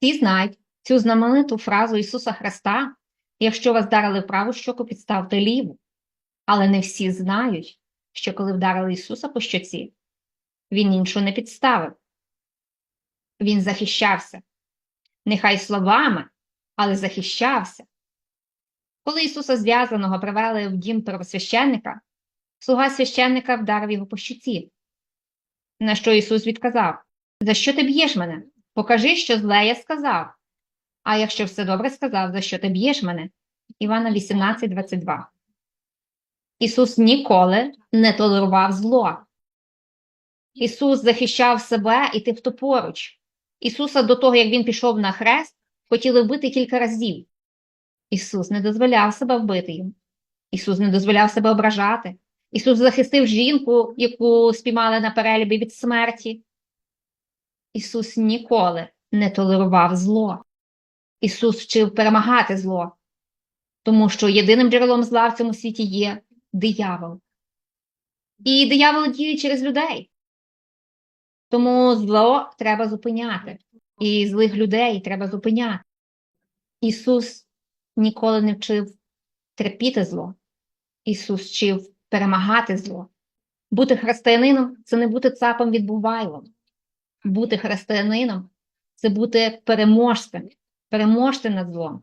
Всі знають цю знамениту фразу Ісуса Христа якщо вас вдарили в праву щоку, підставте ліву. Але не всі знають, що коли вдарили Ісуса по щоці, Він іншого не підставив. Він захищався. Нехай словами, але захищався. Коли Ісуса зв'язаного привели в дім первосвященника, слуга священника вдарив його по щоці. На що Ісус відказав: За що ти б'єш мене? Покажи, що зле я сказав. А якщо все добре сказав, за що ти б'єш мене? Івана 18, 22. Ісус ніколи не толерував зло. Ісус захищав себе і тих, хто поруч. Ісуса до того, як Він пішов на хрест, хотіли вбити кілька разів. Ісус не дозволяв себе вбити їм. Ісус не дозволяв себе ображати. Ісус захистив жінку, яку спіймали на перелібі від смерті. Ісус ніколи не толерував зло. Ісус вчив перемагати зло, тому що єдиним джерелом зла в цьому світі є диявол. І диявол діє через людей. Тому зло треба зупиняти, і злих людей треба зупиняти. Ісус ніколи не вчив терпіти зло. Ісус вчив перемагати зло. Бути християнином це не бути цапом від бувайлом. Бути християнином це бути переможцем, переможцем над злом.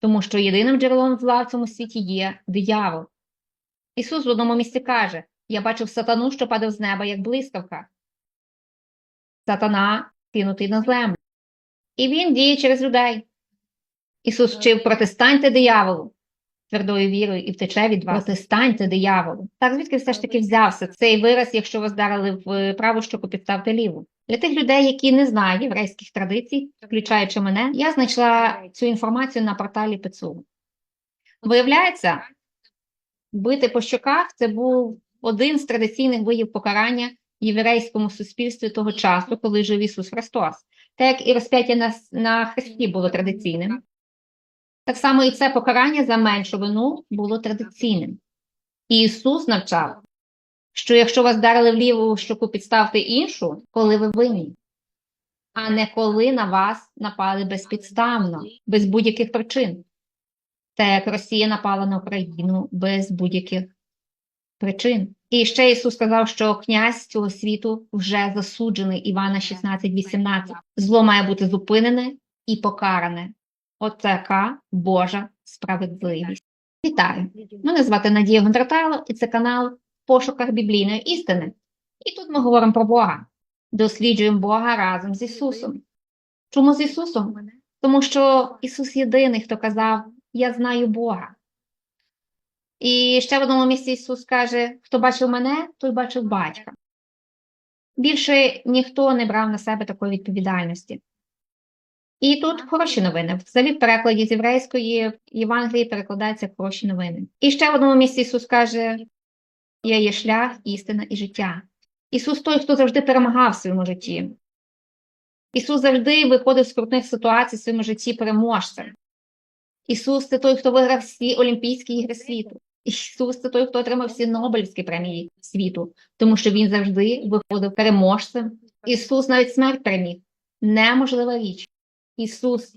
Тому що єдиним джерелом зла в цьому світі є диявол. Ісус в одному місці каже: Я бачив сатану, що падав з неба, як блискавка. Сатана кинутий на землю. І він діє через людей. Ісус вчив протистаньте дияволу твердою вірою і втече від вас. Протистаньте дияволу. Так звідки все ж таки взявся цей вираз, якщо вас вдарили в праву щоку, підставте ліву. Для тих людей, які не знають єврейських традицій, включаючи мене, я знайшла цю інформацію на порталі ПЦУ. Виявляється, бити по щоках це був один з традиційних видів покарання в єврейському суспільстві того часу, коли жив Ісус Христос. Так як і розп'яття на, на хресті було традиційним. Так само і це покарання за меншу вину було традиційним. І Ісус навчав, що якщо вас вдарили в ліву щоку, підставте іншу, коли ви винні, а не коли на вас напали безпідставно, без будь-яких причин. Та як Росія напала на Україну без будь-яких причин. І ще Ісус сказав, що князь цього світу вже засуджений Івана 16,18. Зло має бути зупинене і покаране. Отака Божа справедливість. Вітаю! Мене звати Надія Гондратайло, і це канал в пошуках біблійної істини. І тут ми говоримо про Бога, досліджуємо Бога разом з Ісусом. Чому з Ісусом? Тому що Ісус єдиний, хто казав: Я знаю Бога. І ще в одному місці Ісус каже: хто бачив мене, той бачив батька. Більше ніхто не брав на себе такої відповідальності. І тут хороші новини. Взагалі в перекладі з єврейської Євангелії перекладається хороші новини. І ще в одному місці Ісус каже: Я є шлях, істина і життя. Ісус той, хто завжди перемагав в своєму житті. Ісус завжди виходив з крутних ситуацій в своєму житті переможцем. Ісус це той, хто виграв всі Олімпійські ігри світу. Ісус це той, хто отримав всі Нобелівські премії світу, тому що Він завжди виходив переможцем. Ісус навіть смерть переміг. Неможлива річ. Ісус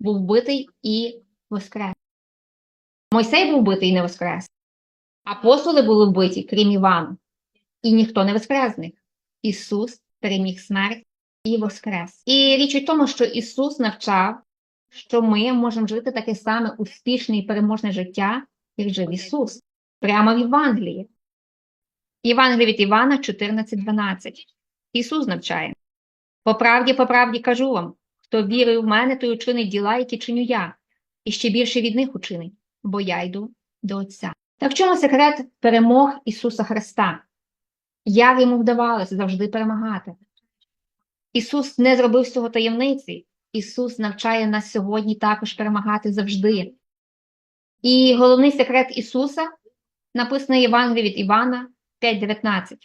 був битий і воскрес. Мойсей був битий і не воскрес. Апостоли були вбиті, крім Івана, і ніхто не воскрес з них. Ісус переміг смерть і воскрес. І річ у тому, що Ісус навчав, що ми можемо жити таке саме успішне і переможне життя, як жив Ісус, прямо в Євангелії. Євангелії від Івана 14.12. Ісус навчає. По правді, по правді кажу вам, хто вірує в мене, той учинить діла, які чиню я, і ще більше від них учинить, бо я йду до Отця. Так в чому секрет перемог Ісуса Христа? Як йому вдавалося завжди перемагати? Ісус не зробив з цього таємниці. Ісус навчає нас сьогодні також перемагати завжди. І головний секрет Ісуса написано в Євангелії від Івана 5,19.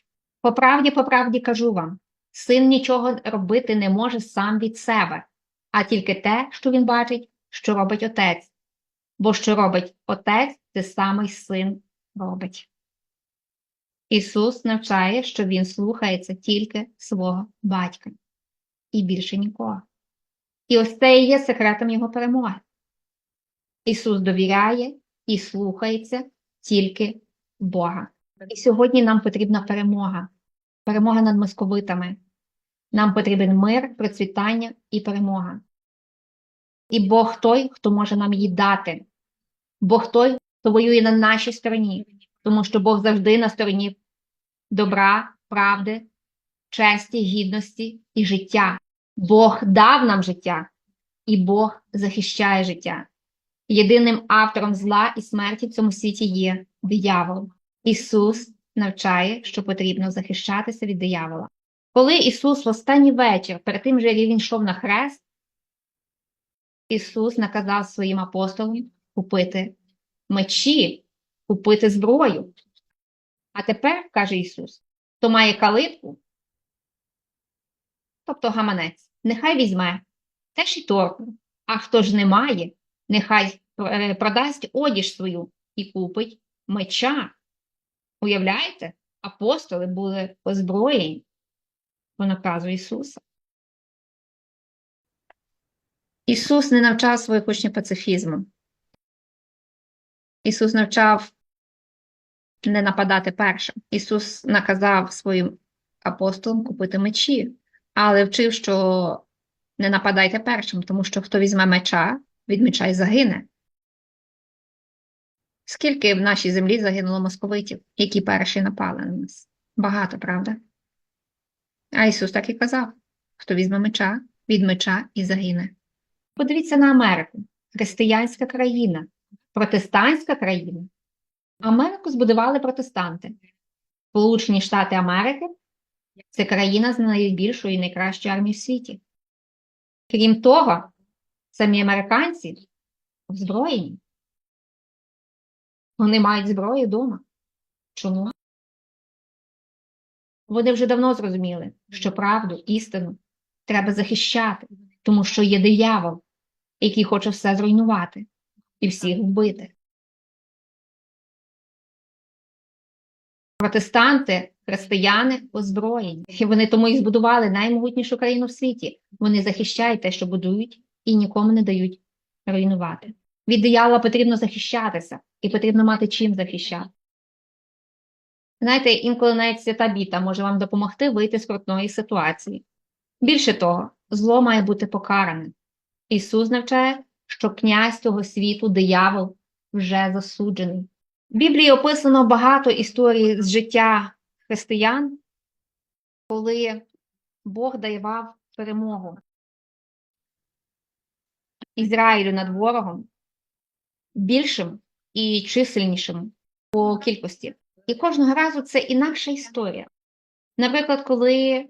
По правді, по правді кажу вам, син нічого робити не може сам від себе, а тільки те, що він бачить, що робить отець. Бо що робить отець, те самий син робить. Ісус навчає, що Він слухається тільки свого батька і більше нікого. І ось це і є секретом його перемоги. Ісус довіряє і слухається тільки Бога. І сьогодні нам потрібна перемога, перемога над московитами. Нам потрібен мир, процвітання і перемога. І Бог той, хто може нам її дати. Бог той, хто воює на нашій стороні, тому що Бог завжди на стороні добра, правди, честі, гідності і життя. Бог дав нам життя, і Бог захищає життя. Єдиним автором зла і смерті в цьому світі є диявол. Ісус навчає, що потрібно захищатися від диявола. Коли Ісус в останній вечір, перед тим, як Він йшов на хрест, Ісус наказав своїм апостолам купити мечі, купити зброю. А тепер, каже Ісус, хто має калитку, тобто гаманець, нехай візьме теж і торбу, а хто ж не має, нехай е, продасть одіж свою і купить меча. Уявляєте? Апостоли були озброєні по наказу Ісуса. Ісус не навчав своїх учнів пацифізму. Ісус навчав не нападати першим. Ісус наказав своїм апостолам купити мечі, але вчив, що не нападайте першим, тому що хто візьме меча, від меча й загине. Скільки в нашій землі загинуло московитів, які перші напали на нас? Багато, правда? А Ісус так і казав: хто візьме меча, від меча і загине. Подивіться на Америку, християнська країна, протестантська країна. Америку збудували протестанти. Сполучені Штати Америки це країна з найбільшою і найкращою армією в світі. Крім того, самі американці озброєні. Вони мають зброю вдома. Чому? Вони вже давно зрозуміли, що правду, істину треба захищати, тому що є диявол, який хоче все зруйнувати і всіх вбити. Протестанти, християни озброєні, і вони тому і збудували наймогутнішу країну в світі. Вони захищають те, що будують, і нікому не дають руйнувати. Від диявола потрібно захищатися, і потрібно мати чим захищати. Знаєте, інколи навіть свята біта може вам допомогти вийти з крутної ситуації. Більше того, зло має бути покаране. Ісус навчає, що князь цього світу, диявол, вже засуджений. В Біблії описано багато історій з життя християн, коли Бог давав перемогу Ізраїлю над ворогом більшим і чисельнішим по кількості. І кожного разу це інакша історія. Наприклад, коли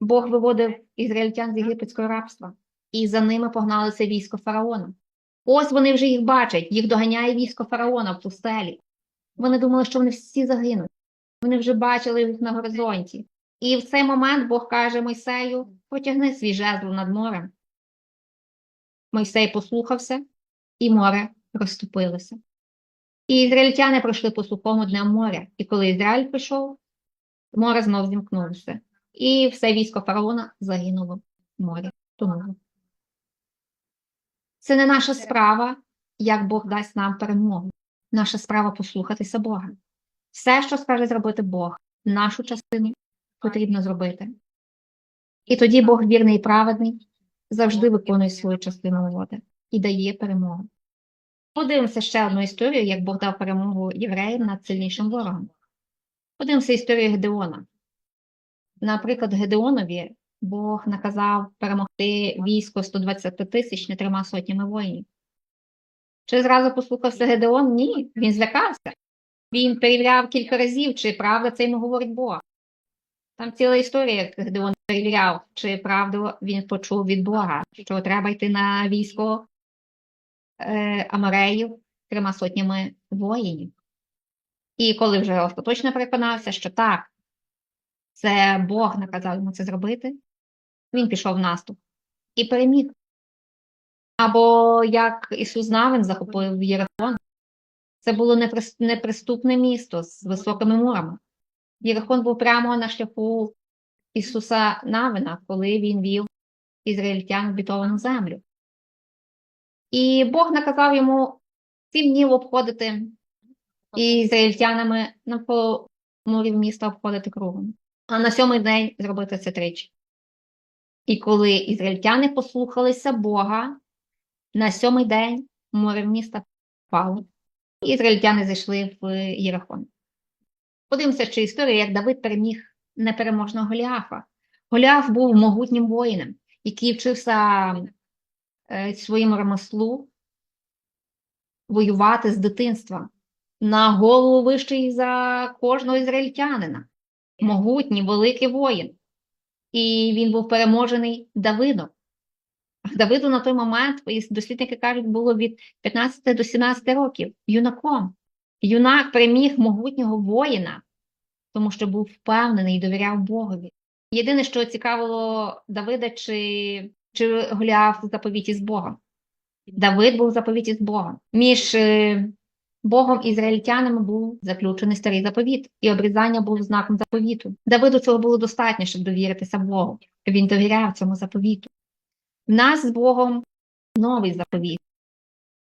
Бог виводив ізраїльтян з єгипетського рабства, і за ними погналося військо фараона. Ось вони вже їх бачать, їх доганяє військо фараона в пустелі. Вони думали, що вони всі загинуть. Вони вже бачили їх на горизонті. І в цей момент Бог каже Мойсею: потягни свій жезл над морем. Мойсей послухався, і море розступилося. І ізраїльтяни пройшли по сухому днем моря. І коли Ізраїль пішов, море знов зімкнулося. І все військо фараона загинуло в морі. Тому це не наша справа, як Бог дасть нам перемогу. Наша справа послухатися Бога. Все, що скаже зробити Бог, нашу частину потрібно зробити. І тоді Бог вірний і праведний завжди виконує свою частину води і дає перемогу. Подивимося ще одну історію, як Бог дав перемогу євреям над сильнішим ворогом. Подивимося історію Гедеона. Наприклад, Гедеонові Бог наказав перемогти військо 120 тисяч не трьома сотнями воїнів. Чи зразу послухався Гедеон? Ні, він злякався. Він перевіряв кілька разів, чи правда це йому говорить Бог. Там ціла історія, як Гедеон перевіряв, чи правду він почув від Бога, що треба йти на військо Амареїв трьома сотнями воїнів. І коли вже остаточно переконався, що так, це Бог наказав йому це зробити, він пішов в наступ і переміг. Або як Ісус Навин захопив Єрихон, це було неприступне місто з високими мурами. Єрихон був прямо на шляху Ісуса Навина, коли він вів ізраїльтян в обітовану землю. І Бог наказав йому сім днів обходити і ізраїльтянами навколо мурів міста обходити кругом, а на сьомий день зробити це тричі. І коли ізраїльтяни послухалися Бога, на сьомий день море міста впало. І ізраїльтяни зайшли в Єрахон. Подивимося ще історію, як Давид переміг непереможного Голіафа. Голіаф був могутнім воїном, який вчився своєму ремеслу воювати з дитинства на голову вищий за кожного ізраїльтянина. Могутній, великий воїн. І він був переможений Давидом. Давиду на той момент, дослідники кажуть, було від 15 до 17 років юнаком. Юнак переміг могутнього воїна, тому що був впевнений і довіряв Богові. Єдине, що цікавило Давида, чи, чи Голіаф в заповіті з Богом. Давид був в заповіті з Богом. Між е, Богом і ізраїльтянами був заключений старий заповіт, і обрізання було знаком заповіту. Давиду цього було достатньо, щоб довіритися Богу. Він довіряв цьому заповіту. В нас з Богом новий заповіт.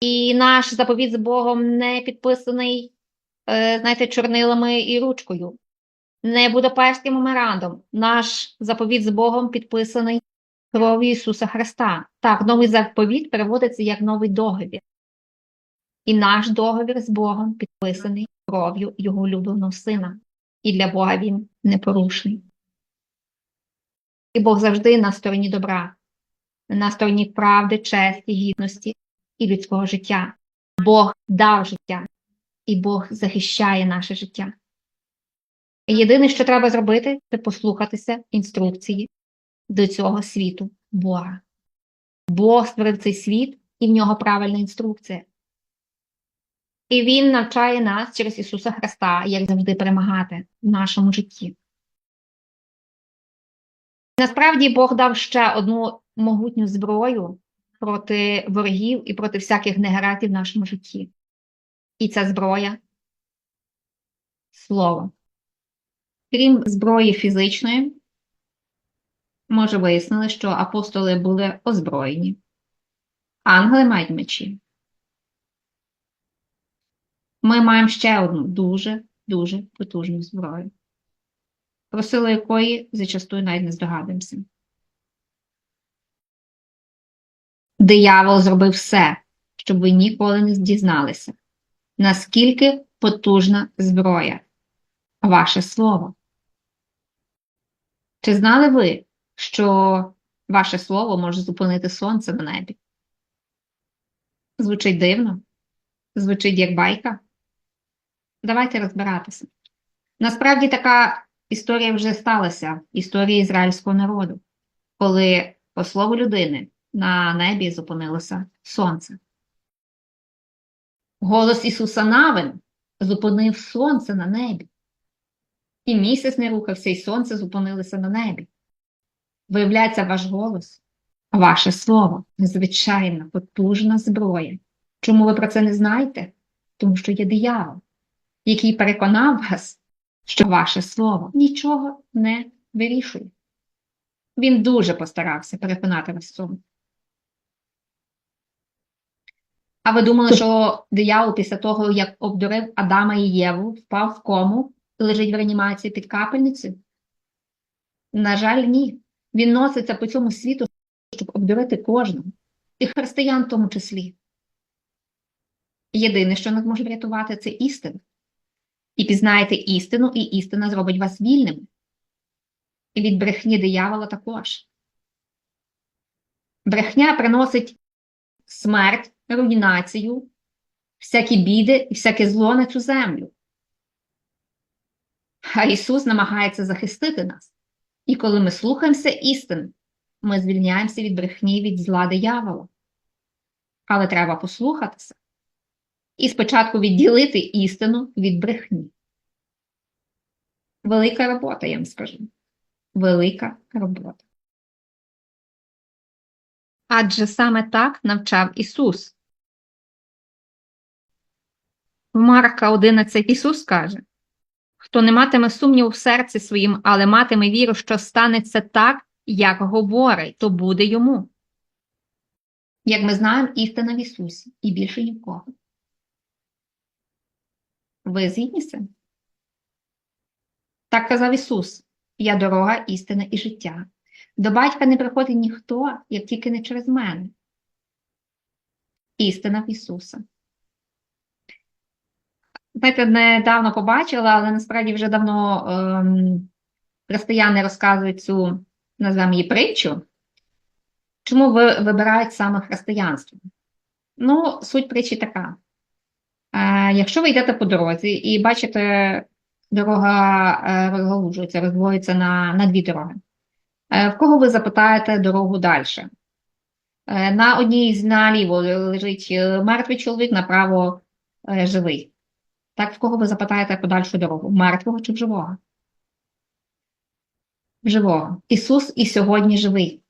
І наш заповіт з Богом не підписаний, е, знаєте, чорнилами і ручкою. Не Будапештським меморандум. Наш заповіт з Богом підписаний кров'ю Ісуса Христа. Так, новий заповіт переводиться як новий договір. І наш договір з Богом підписаний кров'ю Його улюбленого сина. І для Бога він непорушний. І Бог завжди на стороні добра, на стороні правди, честі, гідності і людського життя. Бог дав життя, і Бог захищає наше життя. Єдине, що треба зробити, це послухатися інструкції до цього світу Бога. Бог створив цей світ, і в нього правильна інструкція. І Він навчає нас через Ісуса Христа, як завжди перемагати в нашому житті. Насправді Бог дав ще одну могутню зброю проти ворогів і проти всяких негараздів в нашому житті. І ця зброя слово. Крім зброї фізичної, може вияснили, що апостоли були озброєні, ангели мають мечі. Ми маємо ще одну дуже, дуже потужну зброю, про силу якої зачастую навіть не здогадуємося. Диявол зробив все, щоб ви ніколи не дізналися, наскільки потужна зброя ваше слово. Чи знали ви, що ваше слово може зупинити сонце на небі? Звучить дивно? Звучить як байка? Давайте розбиратися. Насправді така історія вже сталася, історія ізраїльського народу, коли по слову людини на небі зупинилося сонце. Голос Ісуса Навин зупинив сонце на небі. І місяць не рухався, і сонце зупинилося на небі. Виявляється ваш голос, ваше слово незвичайна, потужна зброя. Чому ви про це не знаєте? Тому що є диявол, який переконав вас, що ваше слово нічого не вирішує. Він дуже постарався переконати вас в цьому. А ви думали, що диявол після того, як обдурив Адама і Єву, впав в кому і лежить в реанімації під капельницею? На жаль, ні. Він носиться по цьому світу, щоб обдурити кожного, і християн в тому числі. Єдине, що нас може врятувати, це істина. І пізнаєте істину, і істина зробить вас вільними. І від брехні диявола також. Брехня приносить смерть, руйнацію, всякі біди і всяке зло на цю землю. А Ісус намагається захистити нас. І коли ми слухаємося істини, ми звільняємося від брехні, від зла диявола. Але треба послухатися. І спочатку відділити істину від брехні. Велика робота, я вам скажу. Велика робота. Адже саме так навчав Ісус. В Марка 11 Ісус каже, хто не матиме сумніву в серці своїм, але матиме віру, що станеться так, як говорить, то буде йому. Як ми знаємо, істина в Ісусі і більше ні в кого. Ви згідні з цим? Так казав Ісус: Я дорога, істина і життя. До батька не приходить ніхто, як тільки не через мене. Істина в Ісуса. Знаєте, недавно побачила, але насправді вже давно ем, християни розказують цю, назвемо її притчу. Чому ви вибирають саме християнство? Ну, суть притчі така. Е, якщо ви йдете по дорозі і бачите, дорога е, розгалужується, роздвоюється на, на дві дороги, е, в кого ви запитаєте дорогу далі? Е, на одній з наліво лежить е, мертвий чоловік, направо живий. Так, в кого ви запитаєте подальшу дорогу? Мертвого чи живого? Живого. Ісус і сьогодні живий.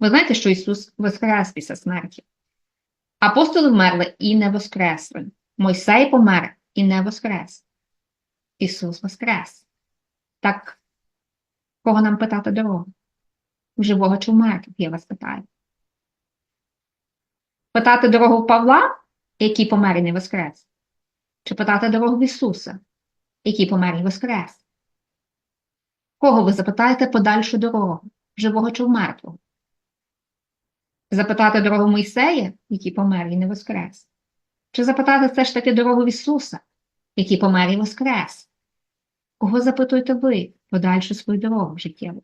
Ви знаєте, що Ісус воскрес після смерті. Апостоли вмерли і не воскресли. Мойсей помер і не воскрес. Ісус воскрес. Так, кого нам питати дорогу? Живого чи в я вас питаю. Питати дорогу Павла, який помер і не воскрес? Чи питати дорогу в Ісуса, який помер і воскрес? Кого ви запитаєте подальшу дорогу, живого чи в мертвого? Запитати дорогу Мойсея, який помер і не воскрес? Чи запитати все ж таки дорогу в Ісуса, який помер і воскрес? Кого запитуєте ви подальшу свою дорогу життєву?